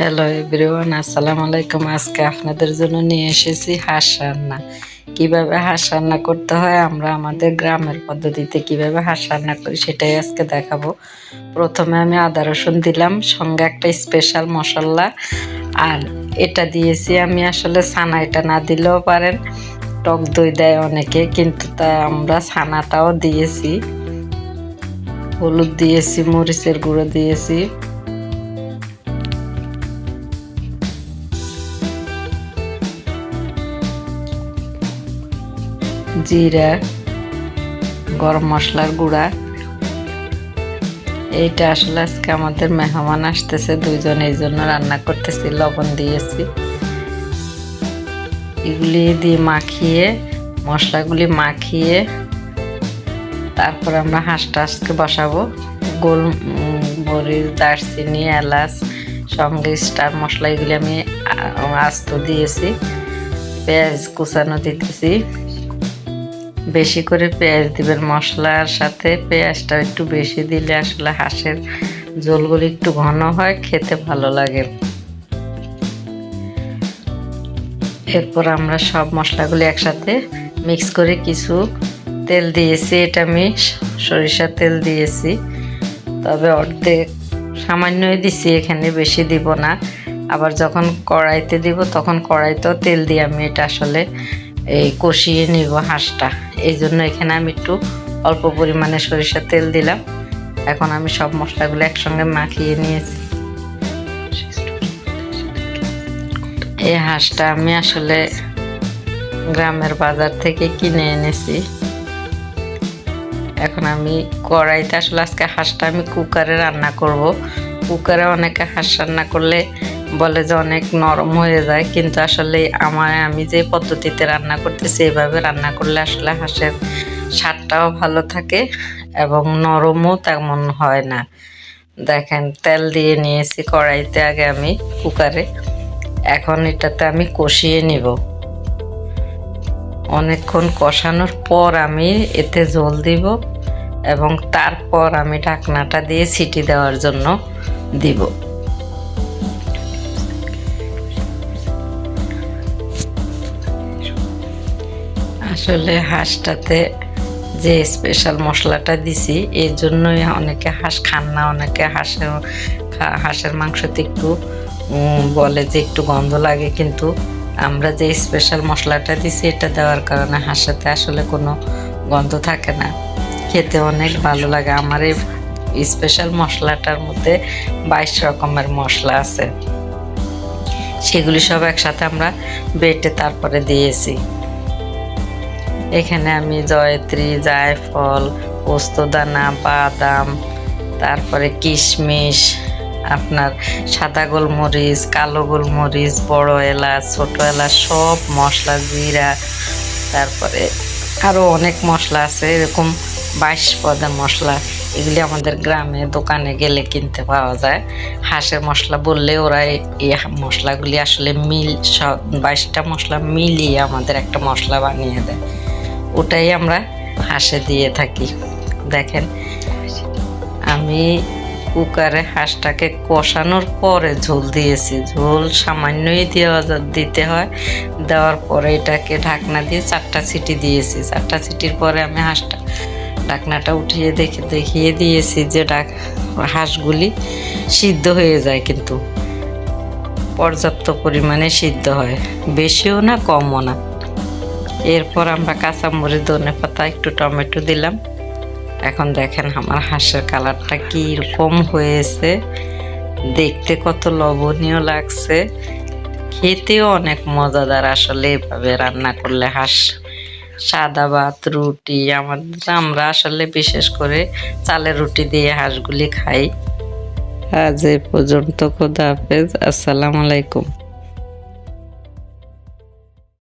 Hello everyone আসসালামু আলাইকুম আজকে আপনাদের জন্য নিয়ে এসেছি হাঁস রান্না। কীভাবে হাঁস রান্না করতে হয়, আমরা আমাদের গ্রামের পদ্ধতিতে কীভাবে হাঁস রান্না করি সেটাই আজকে দেখাবো। প্রথমে আমি আদা রসুন দিলাম, সঙ্গে একটা স্পেশাল মশলা। আর এটা দিয়েছি আমি আসলে ছানা, এটা না দিলেও পারেন। টক দই দেয় অনেকে, কিন্তু তা আমরা ছানাটাও দিয়েছি। হলুদ দিয়েছি, মরিচের গুঁড়ো দিয়েছি। জিরা, গরম মশলার গুঁড়া। এইটা আসলে আজকে আমাদের মেহমান আসতেছে, দুইজন এই জন্য রান্না করতেছি, লবণ দিয়েছি। এগুলি দিয়ে মাখিয়ে, মশলাগুলি মাখিয়ে, তারপর আমরা হাঁসটা আজকে বসাবো। গোল মরিচ দারচিনি, এলাচ, সঙ্গে স্টার মশলা, এগুলি আমি আস্ত দিয়েছি। পেঁয়াজ কুচানো দিতেছি। বেশি করে পেঁয়াজ দিবেন। মশলার সাথে পেঁয়াজটা একটু বেশি দিলে আসলে হাঁসের ঝোলগুলি একটু ঘন হয়, খেতে ভালো লাগে। এরপর আমরা সব মশলাগুলি একসাথে মিক্স করে কিছু তেল দিয়েছি। এটা আমি সরিষার তেল দিয়েছি। তবে অর্ধেক সামান্যই দিছি, এখানে বেশি দিব না। আবার যখন কড়াইতে দিব, তখন কড়াইতেও তেল দিয়ে আমি। এটা আসলে এই কষিয়ে নিব হাঁসটা। এই জন্য এখানে আমি একটু অল্প পরিমাণে সরিষার তেল দিলাম। এখন আমি সব মশলাগুলো একসঙ্গে মাখিয়ে নিয়েছি। এই হাঁসটা আমি আসলে গ্রামের বাজার থেকে কিনে এনেছি। এখন আমি কড়াইতে আসলে আজকে হাঁসটা আমি কুকারে রান্না করব। কুকারে অনেকে হাঁস রান্না করলে বলে যে অনেক নরম হয়ে যায়, কিন্তু আসলে আমার, আমি যে পদ্ধতিতে রান্না করতেছি, এভাবে রান্না করলে আসলে হাঁসের স্বাদটাও ভালো থাকে এবং নরমও তেমন হয় না। দেখেন, তেল দিয়ে নিয়েছি কড়াইতে আগে আমি কুকারে। এখন এটাতে আমি কষিয়ে নিব। অনেকক্ষণ কষানোর পর আমি এতে জল দিব এবং তারপর আমি ঢাকনাটা দিয়ে সিটি দেওয়ার জন্য দিব। আসলে হাঁসটাতে যে স্পেশাল মশলাটা দিছি, এর জন্যই অনেকে হাঁস খান না, অনেকে হাঁসের হাঁসের মাংসতে একটু বলে যে একটু গন্ধ লাগে, কিন্তু আমরা যে স্পেশাল মশলাটা দিছি, এটা দেওয়ার কারণে হাঁসেতে আসলে কোনো গন্ধ থাকে না। খেতে অনেক ভালো লাগে। আমার এই স্পেশাল মশলাটার মধ্যে বাইশ রকমের মশলা আছে। সেগুলি সব একসাথে আমরা বেটে তারপরে দিয়েছি। এখানে আমি জয়ত্রী, জায়ফল, পোস্তদানা, বাদাম, তারপরে কিশমিশ, আপনার সাদা গোলমরিচ, কালো গোলমরিচ, বড় এলাচ, ছোট এলাচ, সব মশলা, জিরা, তারপরে আরও অনেক মশলা আছে, এরকম বাইশ পদের মশলা। এগুলি আমাদের গ্রামে দোকানে গেলে কিনতে পাওয়া যায়। হাঁসের মশলা বললে ওরা এই মশলাগুলি আসলে মিল সব বাইশটা মশলা মিলিয়ে আমাদের একটা মশলা বানিয়ে দেয়। ওটাই আমরা হাঁসে দিয়ে থাকি। দেখেন, আমি কুকারে হাঁসটাকে কষানোর পরে ঝোল দিয়েছি। ঝোল সামান্যই দেওয়া দিতে হয়। দেওয়ার পরে এটাকে ঢাকনা দিয়ে চারটা সিটি দিয়েছি। চারটা সিটির পরে আমি হাঁসটা, ঢাকনাটা উঠিয়ে দেখে দেখিয়ে দিয়েছি যে ডাক হাঁসগুলি সিদ্ধ হয়ে যায় কিন্তু। পর্যাপ্ত পরিমাণে সিদ্ধ হয়। বেশিও না, কমও না। এরপর আমরা কাঁচামরিচ, ধনে পাতা, একটু টমেটো দিলাম। এখন দেখেন আমার হাঁসের কালারটা কীরকম হয়েছে। দেখতে কত লবণীয় লাগছে। খেতেও অনেক মজাদার আসলে এভাবে রান্না করলে হাঁস। সাদা ভাত, রুটি আমাদের আমরা আসলে বিশেষ করে চালের রুটি দিয়ে হাঁসগুলি খাই। আজ এ পর্যন্ত খোদা হাফেজ। আসসালামু আলাইকুম।